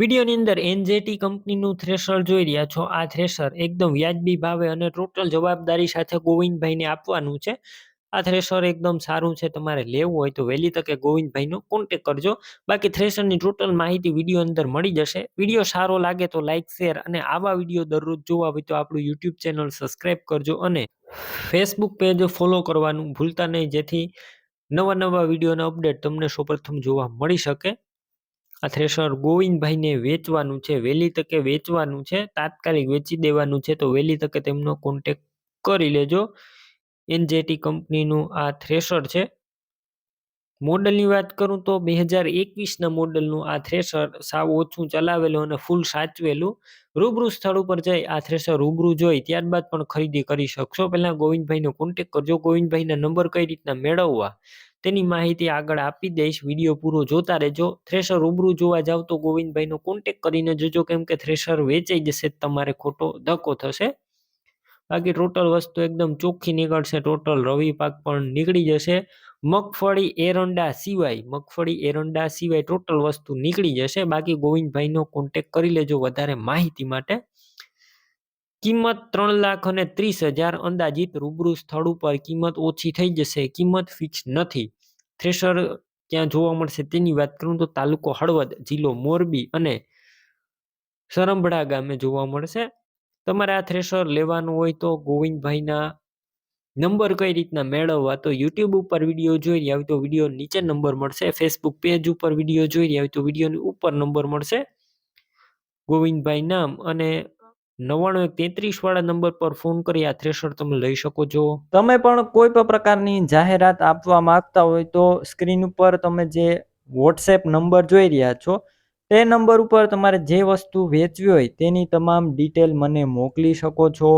વિડીયોની અંદર એનજેટી કંપનીનું થ્રેશર જોઈ રહ્યા છો. આ થ્રેશર એકદમ વ્યાજબી ભાવે અને ટોટલ જવાબદારી સાથે ગોવિંદભાઈને આપવાનું છે. આ થ્રેશર એકદમ સારું છે, તમારે લેવું હોય તો વહેલી તકે ગોવિંદભાઈનો કોન્ટેક કરજો. બાકી થ્રેશરની ટોટલ માહિતી વીડિયો અંદર મળી જશે. વીડિયો સારો લાગે તો લાઇક શેર અને આવા વીડિયો દરરોજ જોવા હોય તો આપણું યુટ્યુબ ચેનલ સબસ્ક્રાઈબ કરજો અને ફેસબુક પેજ ફોલો કરવાનું ભૂલતા નહીં, જેથી નવા નવા વિડીયોના અપડેટ તમને સૌપ્રથમ જોવા મળી શકે. આ થ્રેશર ગોવિંદભાઈને વેચવાનું છે, વહેલી તકે વેચવાનું છે, તાત્કાલિક વેચી દેવાનું છે, તો વહેલી તકે તેમનો કોન્ટેક કરી લેજો. એનજેટી કંપનીનું આ થ્રેશર છે. મોડલની વાત કરું તો બે હજાર એકવીસના મોડલનું આ થ્રેશર સાવ ઓછું ચલાવેલું અને ફૂલ સાચવેલું. રૂબરૂ સ્થળ ઉપર જઈ આ થ્રેશર રૂબરૂ જોઈ ત્યારબાદ પણ ખરીદી કરી શકશો. પહેલાં ગોવિંદભાઈનો કોન્ટેક કરજો. ગોવિંદભાઈના નંબર કઈ રીતના મેળવવા તેની માહિતી આગળ આપી દઈશ. વીડિયો પૂરો જોતા રહેજો. થ્રેશર રૂબરૂ જોવા જાવ તો ગોવિંદભાઈનો કોન્ટેક કરીને જોજો કેમ કે થ્રેશર વેચાઈ જશે તમારે ખોટો ધક્કો થશે. બાકી ટોટલ વસ્તુ એકદમ ચોખ્ખી નીકળશે. ટોટલ રવિ પાક પણ નીકળી જશે. મગફળી, એરંડા સિવાય, મગફળી, એરંડા સિવાય ટોટલ વસ્તુ નીકળી જશે. બાકી ગોવિંદભાઈનો કોન્ટેક કરી લેજો વધારે માહિતી માટે. કિંમત ત્રણ લાખ અને ત્રીસ હજાર, અંદાજિત રૂબરૂ સ્થળ ઉપર કિંમત ઓછી થઈ જશે. કિંમત ફિક્સ નથી. થ્રેશર ક્યાં જોવા મળશે તેની વાત કરું તો તાલુકો હળવદ, જિલ્લો મોરબી અને સરંભડા ગામે જોવા મળશે. તમારે આ થ્રેશર લેવાનું હોય તો ગોવિંદભાઈના નંબર કઈ રીતના મેળવવા તો યુટ્યુબ ઉપર વીડિયો જોઈ રહ્યા હોય તો વીડિયો નીચે નંબર મળશે ફેસબુક પેજ ઉપર વીડિયો જોઈ રહ્યા હોય તો વિડીયોની ઉપર નંબર મળશે. ગોવિંદભાઈ નામ અને નવ્વાણું એક તેત્રીસ વાળા નંબર પર ફોન કરી, આ થ્રેશર તમે લઈ શકો છો. તમે પણ કોઈ પણ પ્રકારની જાહેરાત આપવા માંગતા હોય તો સ્ક્રીન ઉપર તમે જે વોટ્સએપ નંબર જોઈ રહ્યા છો, તે નંબર ઉપર તમારે જે વસ્તુ વેચવી હોય તેની તમામ ડિટેલ મને મોકલી શકો છો.